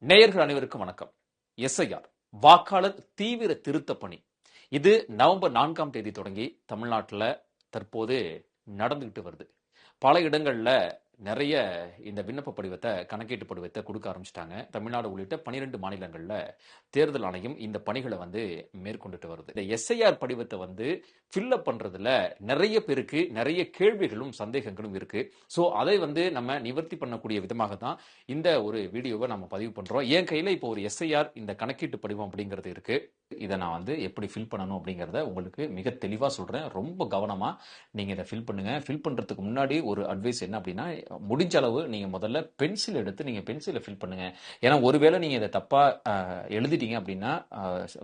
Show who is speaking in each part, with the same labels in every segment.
Speaker 1: நேயர்கள் அனைவருக்கும் வணக்கம். எஸ்ஐஆர் வாக்காளர் தீவிர திருத்த பணி. இது நவம்பர் நான்காம் தேதி தொடங்கி தமிழ்நாட்டில் தற்போது நடந்துகிட்டு வருது. பல இடங்களில் நிறைய இந்த விண்ணப்ப படிவத்தை கணக்கீட்டு படிவத்தை கொடுக்க ஆரம்பிச்சிட்டாங்க. தமிழ்நாடு உள்ளிட்ட பனிரெண்டு மாநிலங்களில் தேர்தல் ஆணையம் இந்த பணிகளை வந்து மேற்கொண்டுட்டு வருது. இந்த எஸ்ஐஆர் படிவத்தை வந்து ஃபில்லப் பண்ணுறதுல நிறைய பேருக்கு நிறைய கேள்விகளும் சந்தேகங்களும் இருக்கு. ஸோ அதை வந்து நம்ம நிவர்த்தி பண்ணக்கூடிய விதமாக தான் இந்த ஒரு வீடியோவை நம்ம பதிவு பண்ணுறோம் என் கையில் இப்போ ஒரு எஸ்ஐஆர் இந்த கணக்கீட்டு படிவம் அப்படிங்கிறது இருக்கு. இதை நான் வந்து எப்படி ஃபில் பண்ணணும் அப்படிங்கிறத உங்களுக்கு மிக தெளிவாக சொல்கிறேன் ரொம்ப கவனமாக நீங்கள் இதை ஃபில் பண்ணுங்கள் ஃபில் பண்ணுறதுக்கு முன்னாடி ஒரு அட்வைஸ் என்ன அப்படின்னா முடிஞ்ச அளவு நீங்கள் முதல்ல பென்சில் எடுத்து நீங்கள் பென்சிலை ஃபில் பண்ணுங்கள் ஏன்னா ஒருவேளை நீங்கள் இதை தப்பாக எழுதிட்டீங்க அப்படின்னா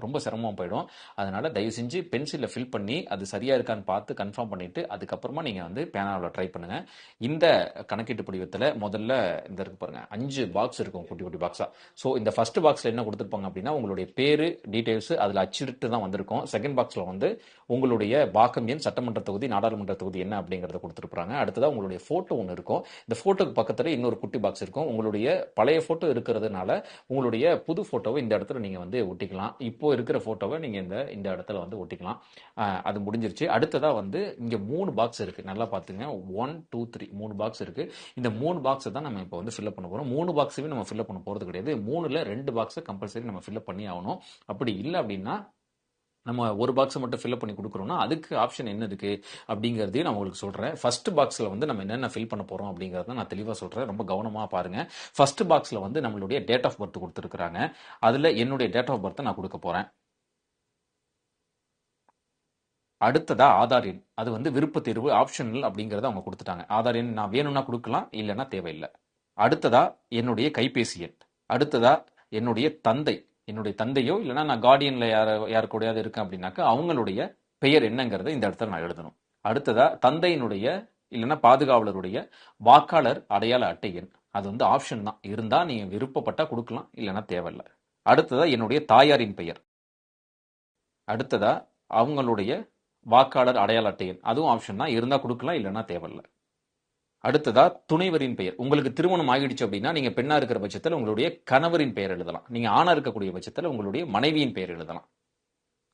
Speaker 1: ரொம்ப சிரமம் போயிடும். அதனால் தயவு செஞ்சு பென்சிலில் ஃபில் பண்ணி அது சரியாக இருக்கான்னு பார்த்து கன்ஃபார்ம் பண்ணிவிட்டு அதுக்கப்புறமா நீங்கள் வந்து பேனாவில் ட்ரை பண்ணுங்கள் இந்த கணக்கீட்டு படிவத்தில் முதல்ல இந்த இருக்கு பாருங்க அஞ்சு பாக்ஸ் இருக்கும் குட்டி குட்டி பாக்ஸாக ஸோ இந்த ஃபர்ஸ்ட் பாக்ஸில் என்ன கொடுத்துருப்பாங்க அப்படின்னா உங்களுடைய பேர் டீடைல்ஸ் அதில் அச்சிட்டு தான் வந்திருக்கும். செகண்ட் பாக்ஸில் வந்து உங்களுடைய பாக்கம் எண் சட்டமன்ற தொகுதி நாடாளுமன்ற தொகுதி என்ன அப்படிங்கிறத கொடுத்துருப்பாங்க. அடுத்ததாக உங்களுடைய ஃபோட்டோ ஒன்று இருக்கும். இந்த ஃபோட்டோக்கு பக்கத்தில் இன்னொரு குட்டி பாக்ஸ் இருக்கும். உங்களுடைய பழைய ஃபோட்டோ இருக்கிறதுனால உங்களுடைய புது ஃபோட்டோவை இந்த இடத்துல நீங்கள் வந்து ஒட்டிக்கலாம். இப்போ இருக்கிற ஃபோட்டோவை நீங்கள் இந்த இந்த இடத்துல வந்து ஒட்டிக்கலாம். அது முடிஞ்சிருச்சு. அடுத்ததாக வந்து இங்கே மூணு பாக்ஸ் இருக்குது நல்லா பார்த்துங்க. ஒன் டூ த்ரீ மூணு பாக்ஸ் இருக்குது இந்த மூணு பாக்ஸை தான் நம்ம இப்போ வந்து ஃபில்அப் பண்ண போகிறோம் மூணு பாக்ஸையும் நம்ம ஃபில்அப் பண்ண போகிறது கிடையாது. மூணுல ரெண்டு பாக்ஸை கம்பல்சரி நம்ம ஃபில்அப் பண்ணி ஆகணும். அப்படி இல்லை அப்படின்னா நம்ம ஒரு பாக்ஸை மட்டும் ஃபில்அப் பண்ணி கொடுக்குறோம்னா அதுக்கு ஆப்ஷன் என்ன இருக்கு அப்படிங்கிறதையும் நான் உங்களுக்கு சொல்கிறேன் ஃபர்ஸ்ட் பாக்ஸில் வந்து நம்ம என்னென்ன ஃபில் பண்ண போகிறோம் அப்படிங்கிறத நான் தெளிவாக சொல்கிறேன் ரொம்ப கவனமாக பாருங்கள் ஃபர்ஸ்ட் பாக்ஸில் வந்து நம்மளுடைய டேட் ஆஃப் பர்த் கொடுத்துருக்குறாங்க. அதில் என்னுடைய டேட் ஆஃப் பர்த்தை நான் கொடுக்க போகிறேன் அடுத்ததா ஆதார் எண். அது வந்து விருப்ப தேர்வு ஆப்ஷனல் அப்படிங்கறத அவங்க கொடுத்துட்டாங்க. ஆதார் எண் நான் வேணும்னா கொடுக்கலாம் இல்லைன்னா தேவையில்லை. அடுத்ததா என்னுடைய கைபேசி எண். அடுத்ததா என்னுடைய தந்தை என்னுடைய தந்தையோ இல்லைன்னா நான் கார்டியன்ல யார யார் கூடயாவது இருக்கேன் அப்படின்னாக்கா அவங்களுடைய பெயர் என்னங்கிறத இந்த இடத்துல நான் எழுதணும். அடுத்ததா தந்தையினுடைய இல்லைன்னா பாதுகாவலருடைய வாக்காளர் அடையாள அட்டை எண். அது வந்து ஆப்ஷன் தான். இருந்தால் நீங்கள் விருப்பப்பட்டா கொடுக்கலாம் இல்லைன்னா தேவையில்லை. அடுத்ததா என்னுடைய தாயாரின் பெயர். அடுத்ததா அவங்களுடைய வாக்காளர் அடையாள அட்டை எண். அதுவும் ஆப்ஷன் தான். இருந்தால் கொடுக்கலாம் இல்லைன்னா தேவையில்லை. அடுத்ததா துணைவரின் பெயர். உங்களுக்கு திருமணம் ஆகிடுச்சு அப்படின்னா நீங்க பெண்ணா இருக்கிற பட்சத்தில் உங்களுடைய கணவரின் பெயர் எழுதலாம். நீங்க ஆணா இருக்கக்கூடிய பட்சத்தில் உங்களுடைய மனைவியின் பெயர் எழுதலாம்.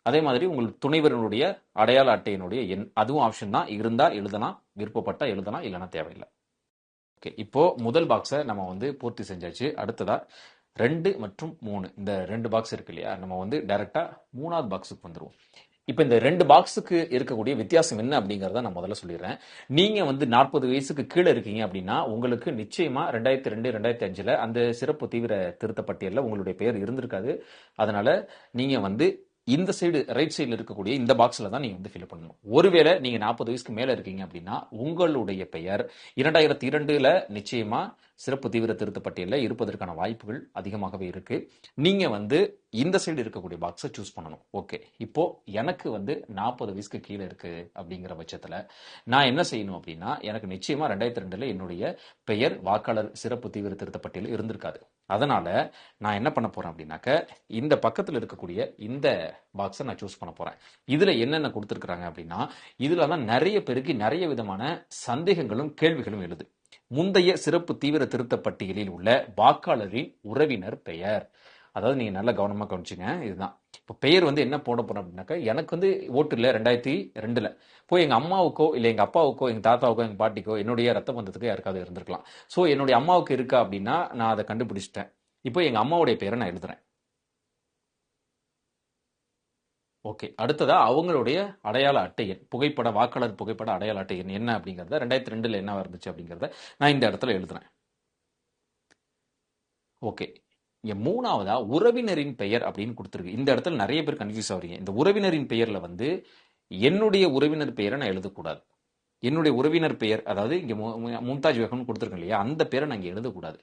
Speaker 1: அதே மாதிரி உங்கள் துணைவரினுடைய அடையாள அட்டையினுடைய எண் அதுவும் ஆப்ஷன் தான். இருந்தா எழுதலாம் விருப்பப்பட்டா எழுதலாம் இல்லைன்னா தேவையில்லை. ஓகே இப்போ முதல் பாக்ஸை நம்ம வந்து பூர்த்தி செஞ்சாச்சு. அடுத்ததா ரெண்டு மற்றும் மூணு. இந்த ரெண்டு பாக்ஸ் இருக்கு இல்லையா? நம்ம வந்து டைரக்டா மூணாவது பாக்ஸுக்கு வந்துருவோம். இப்போ இந்த ரெண்டு பாக்ஸுக்கு இருக்கக்கூடிய வித்தியாசம் என்ன அப்படிங்கறத நான் முதல்ல சொல்லிடுறேன். நீங்கள் வந்து நாற்பது வயசுக்கு கீழே இருக்கீங்க அப்படின்னா உங்களுக்கு நிச்சயமாக ரெண்டாயிரத்தி ரெண்டு ரெண்டாயிரத்தி அஞ்சில் அந்த சிறப்பு தீவிர திருத்த பட்டியலில் உங்களுடைய பெயர் இருந்திருக்காது. அதனால் நீங்கள் வந்து இந்த சைடு ரைட் சைடில் இருக்கக்கூடிய இந்த பாக்ஸில் தான் நீங்கள் வந்து ஃபில் பண்ணணும். ஒருவேளை நீங்கள் நாற்பது வயசுக்கு மேலே இருக்கீங்க அப்படின்னா உங்களுடைய பெயர் இரண்டாயிரத்தி இரண்டில் நிச்சயமாக சிறப்பு தீவிர திருத்த பட்டியலில் இருப்பதற்கான வாய்ப்புகள் அதிகமாகவே இருக்குது நீங்கள் வந்து இந்த சைடு இருக்கக்கூடிய பாக்ஸை சூஸ் பண்ணணும். ஓகே இப்போது எனக்கு வந்து நாற்பது வயசுக்கு கீழே இருக்குது அப்படிங்கிற பட்சத்தில் நான் என்ன செய்யணும் அப்படின்னா எனக்கு நிச்சயமாக ரெண்டாயிரத்தி ரெண்டில் என்னுடைய பெயர் வாக்காளர் சிறப்பு தீவிர திருத்த பட்டியலில் இருந்திருக்காது. அதனால் நான் என்ன பண்ண போகிறேன் அப்படின்னாக்க இந்த பக்கத்தில் இருக்கக்கூடிய இந்த பாக்ஸை நான் சூஸ் பண்ண போகிறேன் இதில் என்னென்ன கொடுத்துருக்குறாங்க அப்படின்னா இதில் தான் நிறைய பேருக்கு நிறைய விதமான சந்தேகங்களும் கேள்விகளும் எழுது. முந்தைய சிறப்பு தீவிர திருத்த பட்டியலில் உள்ள வாக்காளரின் உறவினர் பெயர். அதாவது நீங்கள் நல்லா கவனமாக கவனிச்சுங்க இதுதான். இப்போ பெயர் வந்து என்ன போட போறோம் அப்படின்னாக்கா எனக்கு வந்து ஓட்டு இல்லை ரெண்டாயிரத்தி ரெண்டுல. போய் எங்க அம்மாவுக்கோ இல்லை எங்க அப்பாவுக்கோ எங்க தாத்தாவுக்கோ எங்க பாட்டிக்கோ என்னுடைய ரத்த பந்தத்துக்கு யாருக்காவது இருந்திருக்கலாம். ஸோ என்னுடைய அம்மாவுக்கு இருக்கா அப்படின்னா நான் அதை கண்டுபிடிச்சிட்டேன். இப்போ எங்க அம்மாவுடைய பெயரை நான் எழுதுறேன். ஓகே. அடுத்ததா அவங்களுடைய அடையாள அட்டை எண் புகைப்பட வாக்காளர் புகைப்பட அடையாள அட்டை எண் என்ன அப்படிங்கிறத ரெண்டாயிரத்தி ரெண்டுல என்ன இருந்துச்சு அப்படிங்கிறத நான் இந்த இடத்துல எழுதுறேன். ஓகே. இங்க மூணாவதா உறவினரின் பெயர் அப்படின்னு கொடுத்துருக்கு. இந்த இடத்துல நிறைய பேர் கன்ஃபியூஸ் ஆகுறீங்க இந்த உறவினரின் பெயரில் வந்து என்னுடைய உறவினர் பெயரை நான் எழுதக்கூடாது. என்னுடைய உறவினர் பெயர் அதாவது இங்கே மு- மும்தாஜ் பேகம்னு கொடுத்துருக்கேன் இல்லையா? அந்த பேரை நான் இங்கே எழுதக்கூடாது.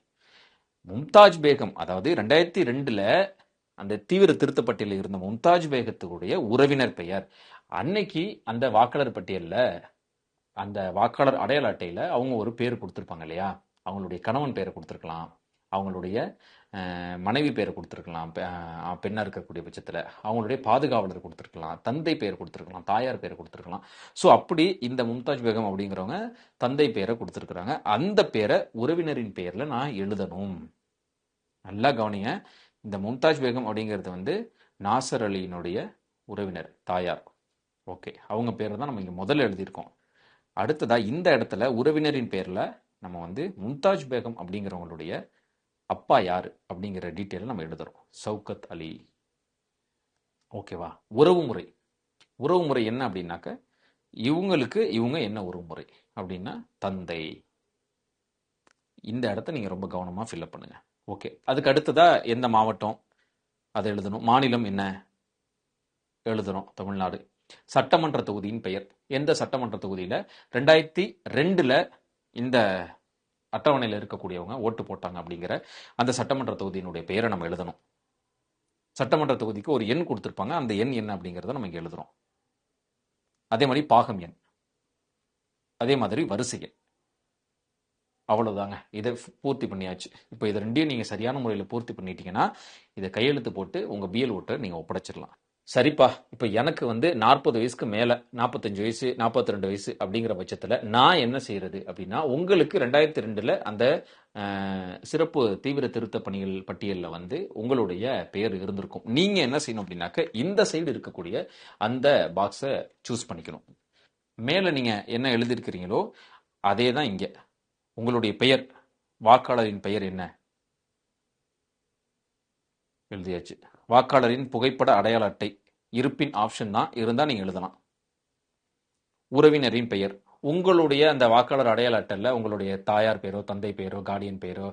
Speaker 1: மும்தாஜ் பேகம் அதாவது ரெண்டாயிரத்தி ரெண்டில் அந்த தீவிர திருத்தப்பட்டியலில் இருந்த மும்தாஜ் பேகத்துடைய உறவினர் பெயர். அன்னைக்கு அந்த வாக்காளர் பட்டியலில் அந்த வாக்காளர் அடையாள அட்டையில் அவங்க ஒரு பேர் கொடுத்துருப்பாங்க இல்லையா? அவங்களுடைய கணவன் பெயரை கொடுத்துருக்கலாம். அவங்களுடைய மனைவி பெயரை கொடுத்துருக்கலாம். பெ- இருக்கக்கூடிய பட்சத்தில். அவங்களுடைய பாதுகாவலர் கொடுத்துருக்கலாம். தந்தை பெயர் கொடுத்துருக்கலாம். தாயார் பெயர் கொடுத்துருக்கலாம். ஸோ அப்படி இந்த மும்தாஜ் பேகம் அப்படிங்கிறவங்க தந்தை பெயரை கொடுத்துருக்குறாங்க. அந்த பேரை உறவினரின் பெயரில் நான் எழுதணும். நல்லா கவனிங்க. இந்த மும்தாஜ் பேகம் அப்படிங்கிறது வந்து நாசர் அலியினுடைய உறவினர் தாயார். ஓகே. அவங்க பேர் தான் நம்ம இங்கே முதல்ல எழுதியிருக்கோம். அடுத்ததாக இந்த இடத்துல உறவினரின் பேரில் நம்ம வந்து மும்தாஜ் பேகம் அப்படிங்கிறவங்களுடைய அப்பா யார் அப்படிங்கிற டீட்டெயிலை நம்ம எழுதுறோம். சவுகத் அலி. ஓகேவா? உறவு முறை. உறவு முறை என்ன அப்படின்னாக்க இவங்களுக்கு இவங்க என்ன உறவு முறை அப்படின்னா தந்தை. இந்த இடத்த நீங்கள் ரொம்ப கவனமாக ஃபில்அப் பண்ணுங்க. ஓகே. அதுக்கு அடுத்ததாக எந்த மாவட்டம்? அதை எழுதணும். மாநிலம் என்ன? எழுதணும் தமிழ்நாடு. சட்டமன்ற தொகுதியின் பெயர். எந்த சட்டமன்ற தொகுதியில்? ரெண்டாயிரத்தி ரெண்டில் இந்த அட்டவணையில் இருக்கக்கூடியவங்க ஓட்டு போட்டாங்க அப்படிங்கிற அந்த சட்டமன்ற தொகுதியினுடைய பெயரை நம்ம எழுதணும். சட்டமன்ற தொகுதிக்கு ஒரு எண் கொடுத்துருப்பாங்க. அந்த எண் என்ன அப்படிங்கிறத நம்ம இங்கே எழுதுறோம். அதே மாதிரி பாகம் எண். அதே மாதிரி வரிசை எண். அவ்வளவுதாங்க. இதை பூர்த்தி பண்ணியாச்சு. இப்போ இதை ரெண்டையும் நீங்கள் சரியான முறையில் பூர்த்தி பண்ணிட்டீங்கன்னா இதை கையெழுத்து போட்டு உங்கள் பிஎல் ஓட்டை நீங்கள் ஒப்படைச்சிடலாம். சரிப்பா இப்போ எனக்கு வந்து நாற்பது வயசுக்கு மேலே நாற்பத்தஞ்சு வயசு நாற்பத்தி ரெண்டு வயசு அப்படிங்கிற பட்சத்தில் நான் என்ன செய்கிறது அப்படின்னா உங்களுக்கு ரெண்டாயிரத்தி ரெண்டில் அந்த சிறப்பு தீவிர திருத்த பணிகள் பட்டியலில் வந்து உங்களுடைய பெயர் இருந்திருக்கும். நீங்கள் என்ன செய்யணும் அப்படின்னாக்க இந்த சைடு இருக்கக்கூடிய அந்த பாக்ஸை சூஸ் பண்ணிக்கணும். மேலே நீங்கள் என்ன எழுதியிருக்கிறீங்களோ அதே தான் இங்கே. உங்களுடைய பெயர் வாக்காளரின் பெயர் என்ன? எழுதியாச்சு. வாக்காளரின் புகைப்பட அடையாள அட்டை. இருப்பின் ஆப்ஷன் தான் இருந்தால் நீங்கள் எழுதலாம். உறவினரின் பெயர். உங்களுடைய அந்த வாக்காளர் அடையாள அட்டையில் உங்களுடைய தாயார் பேரோ தந்தை பேரோ கார்டியன் பேரோ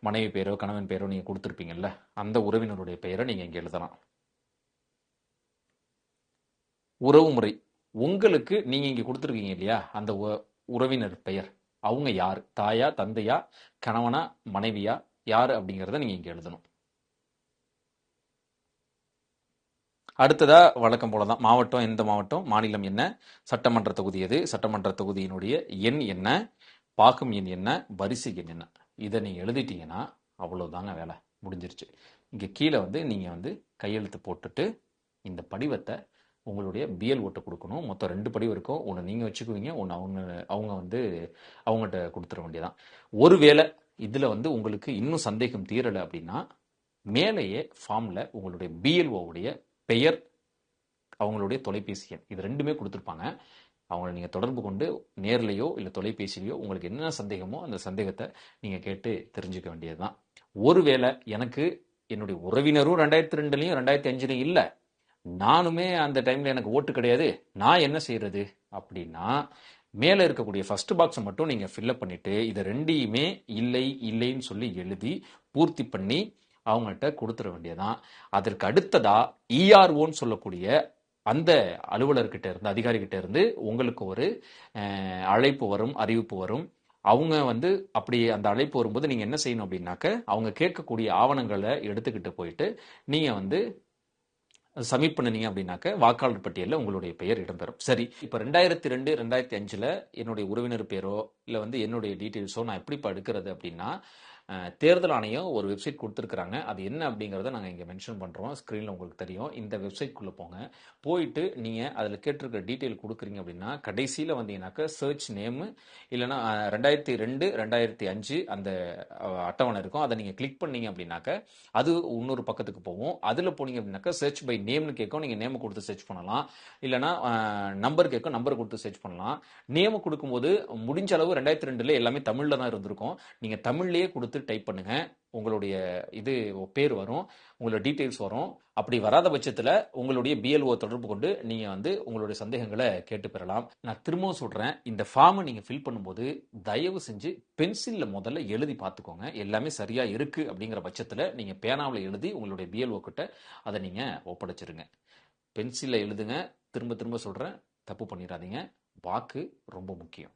Speaker 1: மனைவி பேரோ கணவன் பேரோ நீங்கள் கொடுத்துருப்பீங்கல்ல அந்த உறவினருடைய பெயரை நீங்கள் இங்கே எழுதலாம். உறவு முறை. உங்களுக்கு நீங்கள் இங்கே கொடுத்துருக்கீங்க இல்லையா அந்த உ- உறவினர் பெயர். அவங்க யார்? தாயா தந்தையா கணவனா மனைவியா யார் அப்படிங்கிறத நீங்கள் இங்கே எழுதணும். அடுத்ததா வழக்கம் போல தான் மாவட்டம் எந்த மாவட்டம்? மாநிலம் என்ன? சட்டமன்ற தொகுதி எது? சட்டமன்ற தொகுதியினுடைய எண் என்ன? பாகம் எண் என்ன? வரிசை எண் என்ன? இதை நீங்கள் எழுதிட்டீங்கன்னா அவ்வளோதாங்க வேலை. முடிஞ்சிருச்சு. இங்கே கீழே வந்து நீங்கள் வந்து கையெழுத்து போட்டுட்டு இந்த படிவத்தை உங்களுடைய பிஎல் ஓட்டு கொடுக்கணும். மொத்தம் ரெண்டு படிவம் இருக்கும். ஒன்று நீங்கள் வச்சுக்குவீங்க ஒன்று அவங்க அவங்க வந்து அவங்ககிட்ட கொடுத்துட வேண்டியதான் ஒருவேளை இதில் வந்து உங்களுக்கு இன்னும் சந்தேகம் தீரலை அப்படின்னா மேலேயே ஃபார்மில் உங்களுடைய பிஎல்ஓவுடைய உடைய பெயர் அவங்களுடைய தொலைபேசி எண். இது ரெண்டுமே கொடுத்துருப்பாங்க. அவங்கள நீங்கள் தொடர்பு கொண்டு நேர்லையோ இல்லை தொலைபேசியிலையோ உங்களுக்கு என்ன சந்தேகமோ அந்த சந்தேகத்தை நீங்கள் கேட்டு தெரிஞ்சுக்க வேண்டியது தான் ஒருவேளை எனக்கு என்னுடைய உறவினரும் ரெண்டாயிரத்தி ரெண்டுலையும் ரெண்டாயிரத்தி அஞ்சுலையும் இல்லை. நானுமே அந்த டைமில் எனக்கு ஓட்டு கிடையாது. நான் என்ன செய்யறது அப்படின்னா மேலே இருக்கக்கூடிய ஃபர்ஸ்ட் பாக்ஸை மட்டும் நீங்கள் ஃபில்லப் பண்ணிட்டு இதை ரெண்டையுமே இல்லை இல்லைன்னு சொல்லி எழுதி பூர்த்தி பண்ணி அவங்கள்ட்ட கொடுத்துட வேண்டியதான் அதற்கு அடுத்ததா இஆர்ஓன்னு சொல்லக்கூடிய அந்த அலுவலர்கிட்ட இருந்து அதிகாரிகிட்ட இருந்து உங்களுக்கு ஒரு அழைப்பு வரும் அறிவிப்பு வரும். அவங்க வந்து அப்படி அந்த அழைப்பு வரும்போது நீங்க என்ன செய்யணும் அப்படின்னாக்க அவங்க கேட்கக்கூடிய ஆவணங்களை எடுத்துக்கிட்டு போயிட்டு நீங்க வந்து சப்மிட் பண்ணுனீங்க அப்படின்னாக்க வாக்காளர் பட்டியலில் உங்களுடைய பெயர் இடம்பெறும். சரி இப்போ ரெண்டாயிரத்தி ரெண்டு ரெண்டாயிரத்தி அஞ்சில் என்னுடைய உறவினர் பேரோ இல்லை வந்து என்னுடைய டீட்டெயில்ஸோ நான் எப்படிப்பா எடுக்கிறது அப்படின்னா தேர்தல் ஆணையம் ஒரு வெப்சைட் கொடுத்துருக்குறாங்க. அது என்ன அப்படிங்கிறத நாங்கள் இங்கே மென்ஷன் பண்ணுறோம் ஸ்க்ரீனில் உங்களுக்கு தெரியும். இந்த வெப்சைட்குள்ளே போங்க. போயிட்டு நீங்கள் அதில் கேட்டிருக்கிற டீட்டெயில் கொடுக்குறீங்க அப்படின்னா கடைசியில் வந்தீங்கன்னாக்கா சர்ச் நேமு இல்லைன்னா ரெண்டாயிரத்தி ரெண்டு ரெண்டாயிரத்தி அஞ்சு அந்த அட்டவணை இருக்கும். அதை நீங்கள் கிளிக் பண்ணீங்க அப்படின்னாக்க அது இன்னொரு பக்கத்துக்கு போகும். அதில் போனீங்க அப்படின்னாக்கா சர்ச் பை நேம்னு கேட்கும். நீங்கள் நேம் கொடுத்து சர்ச் பண்ணலாம். இல்லைனா நம்பர் கேட்கும். நம்பர் கொடுத்து சர்ச் பண்ணலாம். நேமு கொடுக்கும்போது முடிஞ்ச அளவு ரெண்டாயிரத்தி ரெண்டுல எல்லாமே தமிழில் தான் இருந்திருக்கும். நீங்கள் தமிழ்லேயே கொடுத்து டைப் பண்ணுங்க. உங்களுடைய இது பேர் வரும் உங்களோட டீட்டெயில்ஸ் வரும். அப்படி வராத பட்சத்தில் உங்களுடைய பிஎல்ஓ தொடர்பு கொண்டு நீங்கள் வந்து உங்களுடைய சந்தேகங்களை கேட்டு பெறலாம். நான் திரும்பவும் சொல்கிறேன் இந்த ஃபார்மை நீங்கள் ஃபில் பண்ணும்போது தயவு செஞ்சு பென்சிலில் முதல்ல எழுதி பார்த்துக்கோங்க. எல்லாமே சரியாக இருக்குது அப்படிங்கிற பட்சத்தில் நீங்கள் பேனாவில் எழுதி உங்களுடைய பிஎல்ஓ கிட்ட அதை நீங்கள் ஒப்படைச்சிருங்க. பென்சிலில் எழுதுங்க. திரும்ப திரும்ப சொல்கிறேன் தப்பு பண்ணிடாதீங்க. வாக்கு ரொம்ப முக்கியம்.